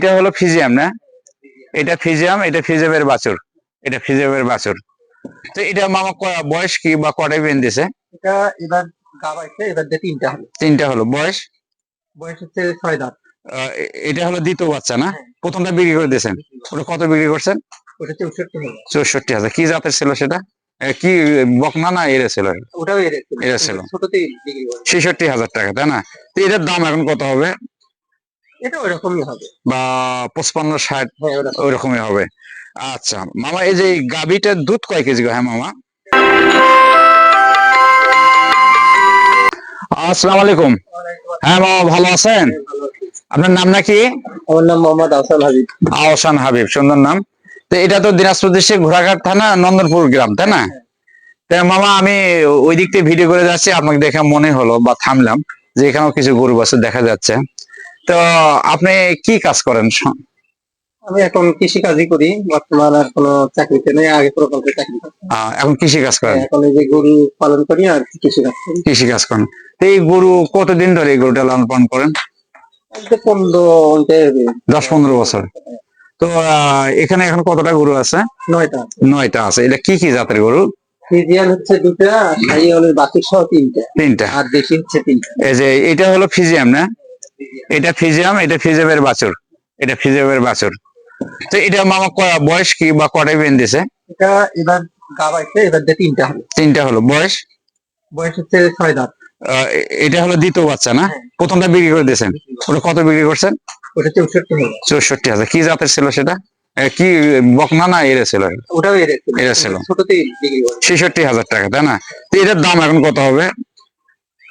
এটা হলো ফিজিয়াম না? এটা ফিজিয়াম এটা ফিজিয়ামের বাছুর। এটা ফিজিয়ামের বাছুর। তো এটা মামা বয়স কি বা কটাই বেন দিছে? এটা এবার গাবাইছে এবার দিয়ে তিনটা হলো। তিনটা হলো। বয়স? বয়স হচ্ছে ছয় দাঁত। এটা হলো দ্বিতীয় বাচ্চা না? প্রথমটা বিক্রি করে দিয়েছেন। ওটা কত বিক্রি করছেন? চৌষট্টি হাজার। কি জাতের ছিল সেটা? কি বকনা না এরে ছিল? ওটাও এর ছিল। ছেষট্টি হাজার টাকা তাই না? তো এটার দাম এখন কত হবে? এটা হবে। বা পঁচপান্ন ষাট হ্যাঁ ওইরকমই হবে। আচ্ছা মামা এই যে গাভীটার দুধ কয় কেজি হ্যাঁ মামা। আসসালামু আলাইকুম। হ্যাঁ মামা ভালো আছেন? আপনার নাম নাকি? আমার নাম মোহাম্মদ আহসান হাবিব। আহসান হাবিব সুন্দর নাম। তো এটা তো দিনাজপুর ডিস্ট্রিক্ট ঘোড়াঘাট থানা নন্দনপুর গ্রাম তাই না? তা মামা আমি ওই দিক থেকে ভিডিও করে যাচ্ছি আপনাকে দেখে মনে হলো বা থামলাম যে এখানেও কিছু গরু বাছুর দেখা যাচ্ছে। তো আপনি কি কাজ করেন? আমি এখন কৃষি কাজই করি বর্তমান আর কোনো চাকরিতে নেই আগে প্রকল্পে চাকরি এখন কৃষি কাজ করেন? এখন এই যে গরু পালন করি আর কৃষি কাজ করি। কৃষি কাজ করেন। এই গরু কতদিন ধরে এই গরুটা লালন পালন করেন? পনেরো দশ পনেরো বছর। তো এখানে এখন কতটা গরু আছে? নয়টা নয়টা আছে। এটা কি কি জাতের গরু? ফিজিয়ান হচ্ছে দুটা আর বাকি সহ তিনটা। তিনটা। আর দেশি হচ্ছে তিনটা। এই যে এটা হলো ফিজিয়াম না? এটা ফিজিয়াম এটা ফিজিয়ামের বাছুর। এটা ফিজিয়ামের বাছুর। তো এটা মামা বয়স কি বা কটাই বেন দিছে? এটা এবার গাবাইছে এবার দিয়ে তিনটা হলো। তিনটা হলো। বয়স? বয়স হচ্ছে ছয় দাঁত। এটা হলো দ্বিতীয় বাচ্চা না? প্রথমটা বিক্রি করে দিয়েছেন। ওটা কত বিক্রি করছেন? ওটা চৌষট্টি হলো। চৌষট্টি হাজার। কি জাতের ছিল সেটা? কি বকনা না এরে ছিল? ওটাও এর ছিল। ছেষট্টি হাজার টাকা তাই না? তো এটার দাম এখন কত হবে?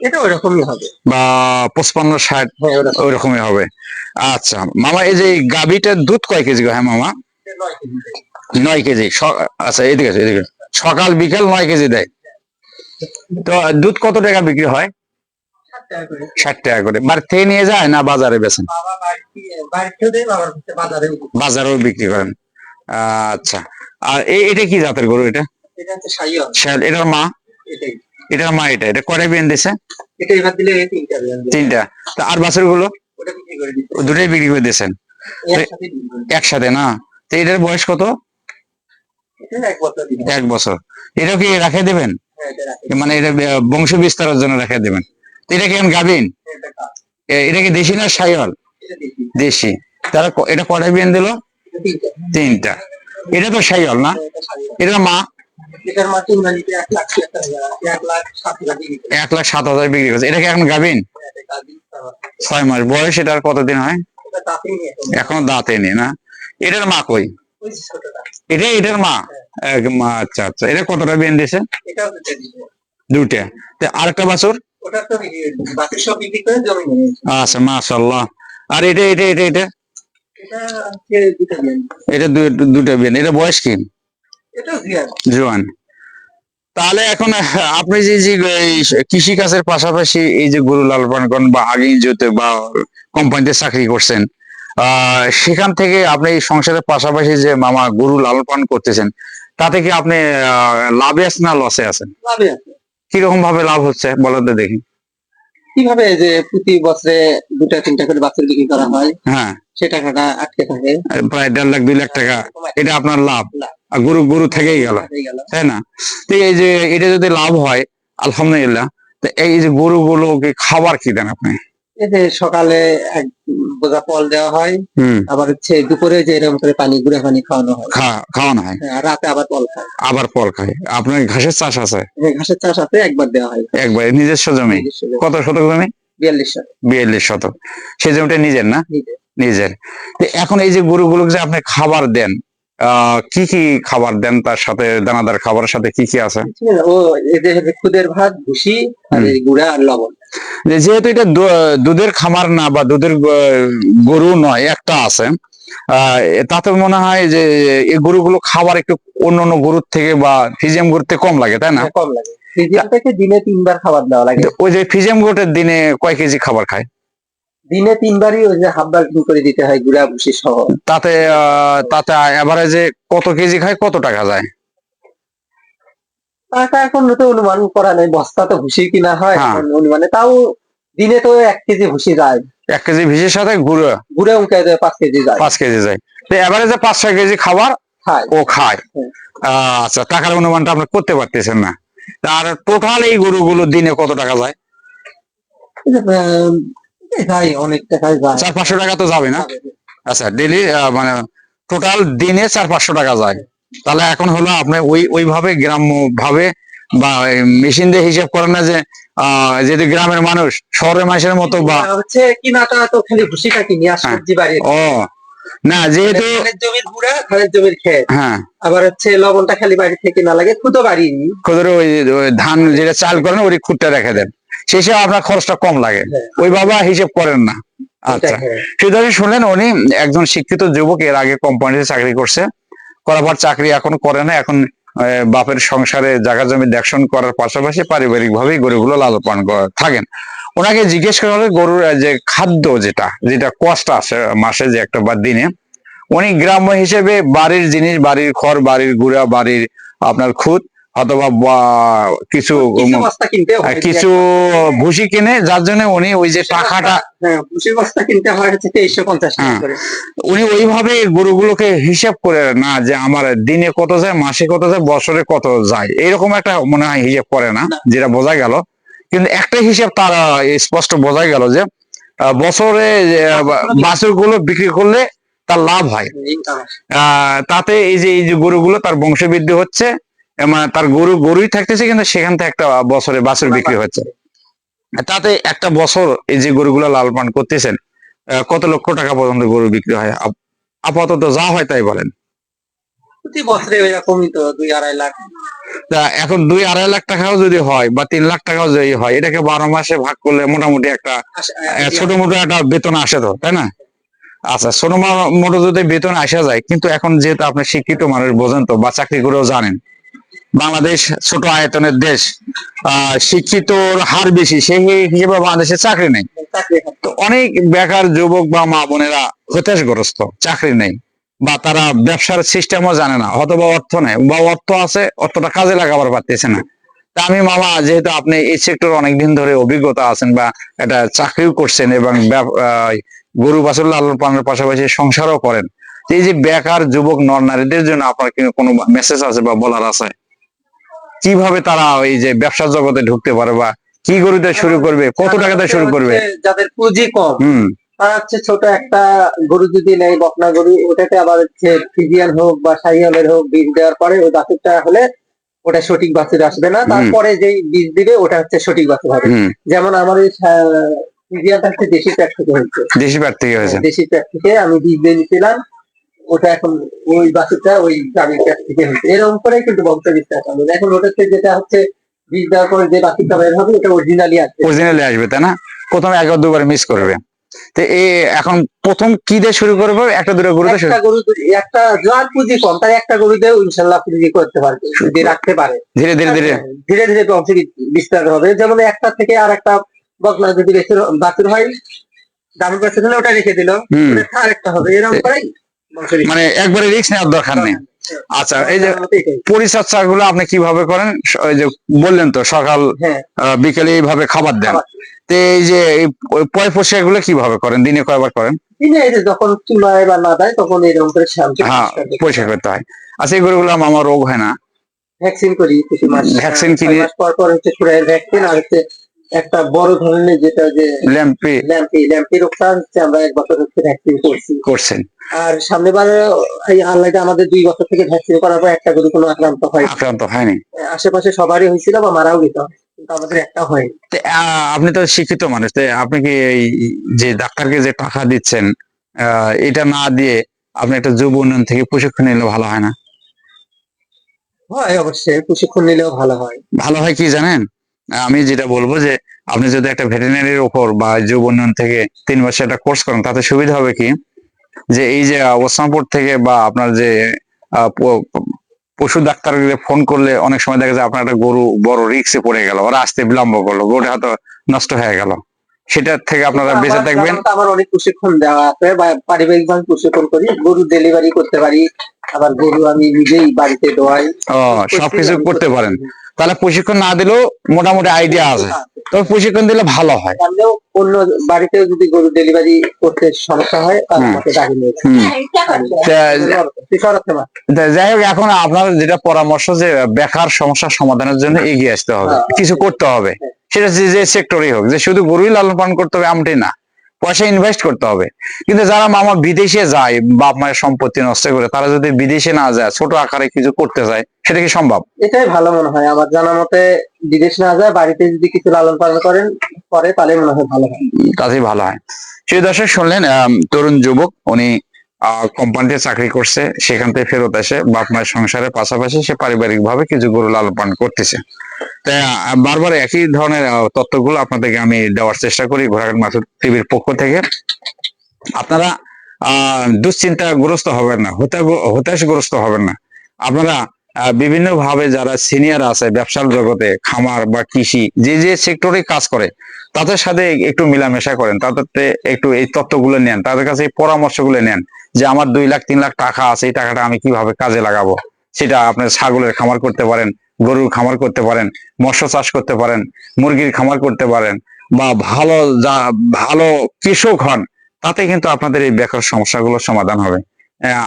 এটা ওরকমই হবে। বা পঁচপান্ন ষাট হ্যাঁ ওইরকমই হবে। আচ্ছা মামা এই যে গাভীটার দুধ কয় কেজি হ্যাঁ মামা। নয় কেজি। আচ্ছা এদিকে এদিকে সকাল বিকাল নয় কেজি দেয়। তো দুধ কত টাকা বিক্রি হয়? ষাট টাকা করে। ষাট টাকা করে। বাড়ি থেকে নিয়ে যায় না বাজারে বাজারে বাজারেও বিক্রি করেন। আচ্ছা। আর এটা কি জাতের গরু এটা? এটা এটার মা? এটার মা এটা এটা কয়টা বিয়ান দিছে? এটা এবার দিলে তিনটা তা আর বাছুরগুলো দুটাই বিক্রি করে দিয়েছেন। একসাথে না? তো এটার বয়স কত? এক বছর বছর। এটা কি রাখে দেবেন? হ্যাঁ এটা মানে এটা বংশ বিস্তারের জন্য রেখে দেবেন। তো এটা কি এখন গাভিন? এটা এটা কি দেশি না সাইওয়াল? দেশি। তারা এটা কটা বিয়ান দিল? তিনটা। এটা তো সাইওয়াল না? এটা মা? এক লাখ সাত হাজার বিক্রি করছে। এটা কি এখন গাভিন? হবে। ছয় মাস। বয়স এটার কতদিন হয়? এখন। দাঁতে নেই না। এটার মা কই? এটা এটার মা? এক মা আচ্ছা আচ্ছা। এটা কতটা দিয়েছে? এটাও দুটো আরেকটা বাছুর। আচ্ছা মাশাল্লাহ আর এটা এটা এটা এটা? এটা দুটো দিন এটা বয়স কি? জিয়ান। তাহলে এখন আপনি যে যে কৃষি কাজের পাশাপাশি এই যে গরু পালন বা আগে যেতে বা কোম্পানিতে চাকরি করছেন সেখান থেকে আপনি সংসারের পাশাপাশি যে মামা গরু লালন পালন করতেছেন তাতে কি আপনি লাভে আছেন না লসে আছেন? কীরকম ভাবে লাভ হচ্ছে বলো তো দেখি। কীভাবে যে প্রতি বছরে দুটা তিনটা করে বাচ্চা বিক্রি করা হয় হ্যাঁ। সে টাকাটা আটকে থাকে। প্রায় দেড় লাখ দুই লাখ টাকা এটা আপনার লাভ? লাভ। আর গরু গরু থেকেই গেল। হয়ে তাই না? তো এই যে এটা যদি লাভ হয় আলহামদুলিল্লাহ তো এই যে গরুগুলোকে খাবার কি দেন আপনি? সকালে এক বোঝা ফল দেওয়া হয় আবার হচ্ছে দুপুরে যে এরকম করে পানি গুঁড়া পানি খাওয়ানো হয়। খাওয়ানো হয়? হ্যাঁ, রাতে আবার ফল খায়। আবার ফল খায়। আপনার ঘাসের চাষ আছে? এই ঘাসের চাষ আছে একবার দেওয়া হয়। একবার নিজস্ব জমি? কত শতক জমি? বিয়াল্লিশ সালে বিয়াল্লিশ শতক। সেই জমিটা নিজের না? নিজের। এখন এই যে গরুগুলোকে যে আপনি খাবার দেন কি কি খাবার দেন তার সাথে দানাদার খাবারের সাথে কি কি আছে? ঠিক ও এদের খুদের ভাত ভুসি আর এই আর লবণ। যেহেতু এটা দুধের খামার না বা দুধের গরু নয় একটা আছে আহ, তাতে মনে হয় যে এই গরুগুলো খাবার একটু অন্য অন্য গরুর থেকে বা ফিজিয়াম গরুর থেকে কম লাগে তাই না? কম লাগে। দিনে তিনবার খাবার দেওয়া লাগে। ওই যে ফিজিয়াম গরুটার দিনে কয় কেজি খাবার খায়? দিনে তিনবারই ওই যে হাফ বাল্টিং করে দিতে হয় গুঁড়া ভুসি সহ। তাতে তাতে এভারেজে কত কেজি খায় কত টাকা যায়? টাকা এখন তো অনুমান করা নাই বস্তা তো ভুসি কিনা হয় হ্যাঁ। অনুমানে তাও দিনে তো এক কেজি ভুসি যায়। এক কেজি ভুসির সাথে গুঁড়ো? গুড়ে উনকে যায় পাঁচ কেজি যায়। পাঁচ কেজি যায়। তো এবারে যে পাঁচ ছয় কেজি খাবার খায়। ও খায়। আচ্ছা টাকার অনুমানটা আপনি করতে পারতেছেন না। আর টোটাল এই গরুগুলো দিনে কত টাকা যায়? যায় অনেক টাকায় যায়। চার পাঁচশো টাকা তো যাবে না? আচ্ছা ডেলি মানে টোটাল দিনে চার পাঁচশো টাকা যায়। তাহলে এখন হলো আপনি ওই ওইভাবে গ্রাম্য ভাবে বা মেশিন দিয়ে হিসাব করেন না যে যেহেতু গ্রামের মানুষ শহরের মানুষের মতো বা হচ্ছে কিনাটা তো খালি ভুসিটা কিনি আর হ্যাঁ। সবজি বাড়ি ও না যেহেতু জমির গুড়া ধানের জমির খেত হ্যাঁ। আবার হচ্ছে লবণটা খালি বাড়ি থেকে না লাগে খুদো বাড়ি খুদের ওই ওই ধান যেটা চাল করেন ওই খুঁটটা রেখে দেন। সেই হিসাবে আপনার খরচটা কম লাগে। হ্যাঁ। ওইভাবে হিসেব করেন না। আচ্ছা। সুতরাং শুনলেন উনি একজন শিক্ষিত যুবক এর আগে কোম্পানিতে চাকরি করছে। করার পর চাকরি এখন করে না এখন বাপের সংসারে জায়গা জমি দেখশন করার পাশাপাশি পারিবারিক ভাবেই গরুগুলো লালন পালন করে থাকেন। ওনাকে জিজ্ঞেস করা হলে গরুর যে খাদ্য যেটা যেটা কষ্ট আছে মাসে যে একটা বা দিনে উনি গ্রাম্য হিসেবে বাড়ির জিনিস বাড়ির খড় বাড়ির গুড়া বাড়ির আপনার খুদ অথবা কিছু কিছু ভুসি কিনে যার জন্য উনি ওই যে টাকাটা হ্যাঁ হয় উনি ওইভাবে গরুগুলোকে হিসাব করে না যে আমার দিনে কত যায় মাসে কত যায় বছরে কত যায়। এরকম একটা মনে হয় হিসাব করে না। যেটা বোঝা গেল। কিন্তু একটা হিসাব তার স্পষ্ট বোঝা গেল যে বছরে বাছুরগুলো বিক্রি করলে তার লাভ হয়। আহ, তাতে এই যে এই যে গরুগুলো তার বংশবৃদ্ধি হচ্ছে মানে তার গরু গরুই থাকতেছে কিন্তু সেখান থেকে একটা বছরে বাছুর বিক্রি হচ্ছে। তাতে একটা বছর এই যে গরুগুলো লাল পান করতেছেন কত লক্ষ টাকা পর্যন্ত গরু বিক্রি হয়? আপ- আপাতত যা হয় তাই বলেন। প্রতি বছরে এরকমই তো দুই আড়াই লাখ। তা এখন দুই আড়াই লাখ টাকাও যদি হয় বা তিন লাখ টাকাও যদি হয় এটাকে বারো মাসে ভাগ করলে মোটামুটি একটা ছোট মোটো একটা বেতন আসে তো তাই না? আচ্ছা ছোট মোটো যদি বেতন আসা যায় কিন্তু এখন যেহেতু আপনি শিক্ষিত মানুষ বোঝেন তো বা চাকরি করেও জানেন বাংলাদেশ ছোট আয়তনের দেশ আহ শিক্ষিতর হার বেশি সেই হিসেবে বাংলাদেশে চাকরি নেই। তো অনেক বেকার যুবক বা মা বোনেরা হতাশগ্রস্ত চাকরি নেই বা তারা ব্যবসার সিস্টেমও জানে না অথবা অর্থ নেই বা অর্থ আছে অর্থটা কাজে লাগাবার পারতেছে না। তা আমি মামা যেহেতু আপনি এই সেক্টর অনেকদিন ধরে অভিজ্ঞতা আছেন বা এটা চাকরিও করছেন এবং গরু বাছুর লালন পালনের পাশাপাশি সংসারও করেন এই যে বেকার যুবক নর নারীদের জন্য আপনার কি কোনো মেসেজ আছে বা বলার আছে? কীভাবে তারা এই যে ব্যবসা জগতে ঢুকতে পারে বা কি গরুতে শুরু করবে? কত টাকা টাকাতে শুরু করবে? যাদের পুঁজি কম তারা হচ্ছে ছোট একটা গরু যদি নেয় বকনা গরু ওটাতে আবার হচ্ছে ফিজিয়ান হোক বা সাইহলের হোক বীজ দেওয়ার পরে ওই বাছুরটা হলে ওটা সঠিক বাছুর আসবে না। তারপরে যেই বীজ দিবে ওটা হচ্ছে সঠিক বাছুর হবে। যেমন আমার এই ফিজিয়ানটা হচ্ছে দেশি প্যাক থেকে হয়েছে। দেশি প্যাট থেকে হয়েছে। দেশি প্যাক থেকে আমি বীজ দিয়ে নিয়েছিলাম। ওটা এখন ওই বাছুরটা ওই গ্রামের প্যাক থেকে হয়েছে। এরকম করে কিন্তু বংশ বিস্তার হবে এখন ওটাতে যেটা হচ্ছে বীজ দেওয়ার পরে যে বাছুরটা বের হবে ওটা অরিজিনালি আসবে। অরিজিনালি আসবে তাই না? প্রথমে একবার দুবার মিস করবে। তো এই এখন প্রথম কি দিয়ে শুরু করবে? একটা দুটো একটা গরু একটা যার পুঁজি কম তার একটা গরু দিয়ে ইনশাল্লাহ পুঁজি করতে পারবে যদি রাখতে পারে। ধীরে ধীরে ধীরে। ধীরে ধীরে বংশ বিস্তার হবে। যেমন একটা থেকে আর একটা বকনা যদি বাছুর হয় দামি বাছুর হলে ওটা রেখে দিল। আর একটা হবে। এরকম করে বংশ বিস্তার মানে একবারে রিস্ক নেওয়ার দরকার নেই। আচ্ছা এই যে এটাই। পরিচর্যা গুলো আপনি কীভাবে করেন? ওই যে বললেন তো সকাল হ্যাঁ। বিকেলে এইভাবে খাবার দেন। তো এই যে পয় পরিষ্কারগুলো কীভাবে করেন? দিনে কয়বার করেন? দিনে এই যে যখন চুলায় বা না দেয় তখন এরকম করে হ্যাঁ পরিষ্কার করতে হয়। আচ্ছা এই গরুগুলো আমার রোগ হয় না। ভ্যাকসিন করি কিছু মাস। ছয় কিনে- পর পর হচ্ছে ভ্যাকসিন আর হচ্ছে একটা বড় ধরনের যেটা যে ল্যাম্পি। ল্যাম্পি ল্যাম্পি রোগটা হচ্ছে আমরা এক বছর হচ্ছে ভ্যাকসিন করছি। করছেন। আর সামনেবার এই আল্লাহটা আমাদের দুই বছর থেকে ভ্যাকসিন করার পর একটা গরু কোনো আক্রান্ত হয় আক্রান্ত হয়নি। আশেপাশে সবারই হয়েছিল বা মারাও কিন্তু আমাদের একটা হয় আপনি তো শিক্ষিত মানুষ আপনি কি এই যে ডাক্তারকে যে টাকা দিচ্ছেন আহ, এটা না দিয়ে আপনি একটা যুব উন্নয়ন থেকে প্রশিক্ষণ নিলে ভালো হয় না? হয় অবশ্যই প্রশিক্ষণ নিলেও ভালো হয়। ভালো হয় কি জানেন? আমি যেটা বলব যে, আপনি যদি একটা ভেটেরিনারির ওপর বা যুব উন্নয়ন থেকে তিন বছর একটা কোর্স করেন, তাতে সুবিধা হবে কি? যে এই যে ওসমাপুর থেকে বা আপনার যে পশু ডাক্তার ফোন করলে অনেক সময় দেখা যায় আপনার একটা গরু বড় রিক্সে পড়ে গেল, ওরা আসতে বিলম্ব করল, গরুটা হয়তো নষ্ট হয়ে গেল। সেটার থেকে আপনারা বেঁচে থাকবেন। আমার অনেক প্রশিক্ষণ দেওয়া আছে বা পারিবারিক ভাবে প্রশিক্ষণ করি গরু ডেলিভারি করতে পারি আবার গরু আমি নিজেই বাড়িতে দোয়াই। ও সবকিছু করতে পারেন। তাহলে প্রশিক্ষণ না দিলেও মোটামুটি আইডিয়া আছে। তবে প্রশিক্ষণ দিলে ভালো হয়। অন্য বাড়িতে যদি গরু ডেলিভারি করতে সমস্যা হয় তা যাই হোক এখন আপনার যেটা পরামর্শ যে বেকার সমস্যার সমাধানের জন্য এগিয়ে আসতে হবে হ্যাঁ। কিছু করতে হবে। সেটা যে যে সেক্টরই হোক যে শুধু গরুই লালন পালন করতে হবে আমটি না। পয়সা ইনভেস্ট করতে হবে। কিন্তু যারা মামা বিদেশে যায় বাপ মায়ের সম্পত্তি নষ্ট করে তারা যদি বিদেশে না যায় ছোট আকারে কিছু করতে চায় সেটা কি সম্ভব? এটাই ভালো মনে হয়। আমার জানা মতে বিদেশ না যায় বাড়িতে যদি কিছু লালন পালন করেন করে তাহলে মনে হয় ভালো হয়। তাতেই ভালো হয়। সেই দর্শক শুনলেন তরুণ যুবক উনি কোম্পানিতে চাকরি করছে, সেখান থেকে ফেরত এসে বাপ মায়ের সংসারের পাশাপাশি সে পারিবারিক ভাবে কিছু গরু লালন পালন করতেছে। তাই বারবার একই ধরনের তথ্যগুলো আপনাদেরকে আমি দেওয়ার চেষ্টা করি ঘোরাঘাট মাছ টিভির পক্ষ থেকে। আপনারা, আহ, দুশ্চিন্তাগ্রস্ত হবেন না হতাশ হতাশগ্রস্ত হবেন না। আপনারা বিভিন্ন ভাবে যারা সিনিয়র আছে ব্যবসার জগতে, খামার বা কৃষি, যে যে সেক্টরে কাজ করে, তাদের সাথে একটু মেলামেশা করেন তাদের একটু এই তথ্যগুলো নেন, তাদের কাছে এই পরামর্শগুলো নেন, যে আমার দুই লাখ, তিন লাখ টাকা আছে, এই টাকাটা আমি কীভাবে কাজে লাগাবো? সেটা আপনার ছাগলের খামার করতে পারেন, গরুর খামার করতে পারেন, মৎস্য চাষ করতে পারেন, মুরগির খামার করতে পারেন, বা ভালো যা, ভালো কৃষক হন, তাতে কিন্তু আপনাদের এই বেকার সমস্যাগুলোর সমাধান হবে।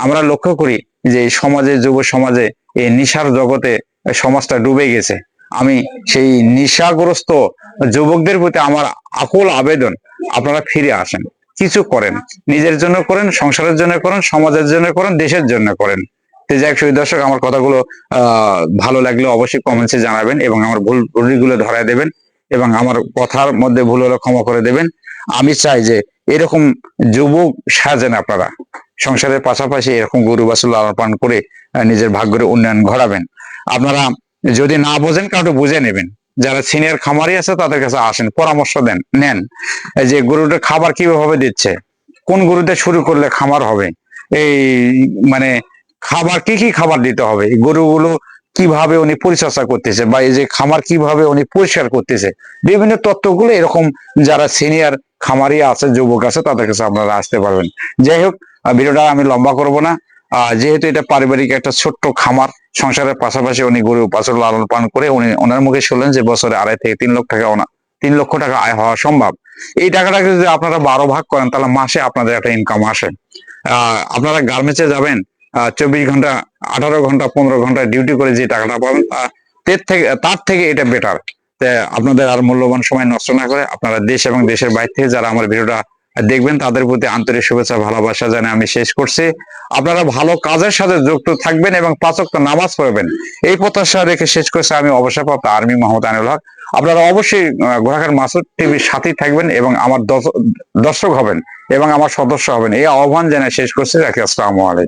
আমরা লক্ষ্য করি যে সমাজে যুব সমাজে এই নিশার জগতে সমাজটা ডুবে গেছে। আমি সেই নিশাগ্রস্ত যুবকদের প্রতি আমার আকুল আবেদন আপনারা ফিরে আসেন। কিছু করেন নিজের জন্য করেন সংসারের জন্য করেন সমাজের জন্য করেন দেশের জন্য করেন। যাই হোক, দর্শক আমার কথাগুলো আহ ভালো লাগলে অবশ্যই কমেন্টসে জানাবেন এবং আমার ভুল ত্রুটিগুলো ধরায় দেবেন এবং আমার কথার মধ্যে ভুল হলে ক্ষমা করে দেবেন। আমি চাই যে এরকম যুবক সাজেন আপনারা। সংসারের পাশাপাশি এরকম গরু বাছুর লালন পালন করে নিজের ভাগ্যের উন্নয়ন ঘটাবেন। আপনারা যদি না বোঝেন, কাউকে বুঝে নেবেন। যারা সিনিয়র খামারি আছে, তাদের কাছে আসেন, পরামর্শ দেন, নেন। যে গরুটা খাবার কীভাবে দিচ্ছে? কোন গরুতে শুরু করলে খামার হবে? এই মানে খাবার, কি কি খাবার দিতে হবে? গরুগুলো কীভাবে উনি পরিচর্যা করতেছে বা এই যে খামার কীভাবে উনি পরিষ্কার করতেছে? বিভিন্ন তত্ত্বগুলো এরকম যারা সিনিয়র খামারি আছে, যুবক আছে, তাদের কাছে আপনারা আসতে পারবেন। যাই হোক ভিডিওটা আমি লম্বা করব না। যেহেতু এটা পারিবারিক একটা ছোট্ট খামার, সংসারের পাশাপাশি উনি গরু পাচর লালন পালন করে উনি ওনার মুখে শুনলেন যে বছরে আড়াই থেকে তিন লক্ষ টাকা ওনা- তিন লক্ষ টাকা আয় হওয়া সম্ভব। এই টাকাটাকে যদি আপনারা বারো ভাগ করেন, তাহলে মাসে আপনাদের একটা ইনকাম আসে। আপনারা গার্মেন্টসে যাবেন চব্বিশ ঘণ্টা, আঠারো ঘণ্টা, পনেরো ঘণ্টা ডিউটি করে যে টাকাটা পাবেন তার থেকে তার থেকে এটা বেটার আপনাদের আর মূল্যবান সময় নষ্ট না করে আপনারা দেশ এবং দেশের বাইরে থেকে যারা আমার ভিডিওটা দেখবেন তাদের প্রতি আন্তরিক শুভেচ্ছা, ভালোবাসা জানে আমি শেষ করছি। আপনারা ভালো কাজের সাথে যুক্ত থাকবেন এবং পাঁচক নামাজ পড়বেন। এই প্রত্যাশা রেখে শেষ করছে আমি অবসরপ্রাপ্ত আর্মি মোহাম্মদ আনুল হক। আপনারা অবশ্যই ঘোড়াঘাট মাসুদ টিভির সাথেই থাকবেন এবং আমার দর্শ- দর্শক হবেন এবং আমার সদস্য হবেন। এই আহ্বান জানিয়ে শেষ করছি। রাখি, আসসালামু আলাইকুম।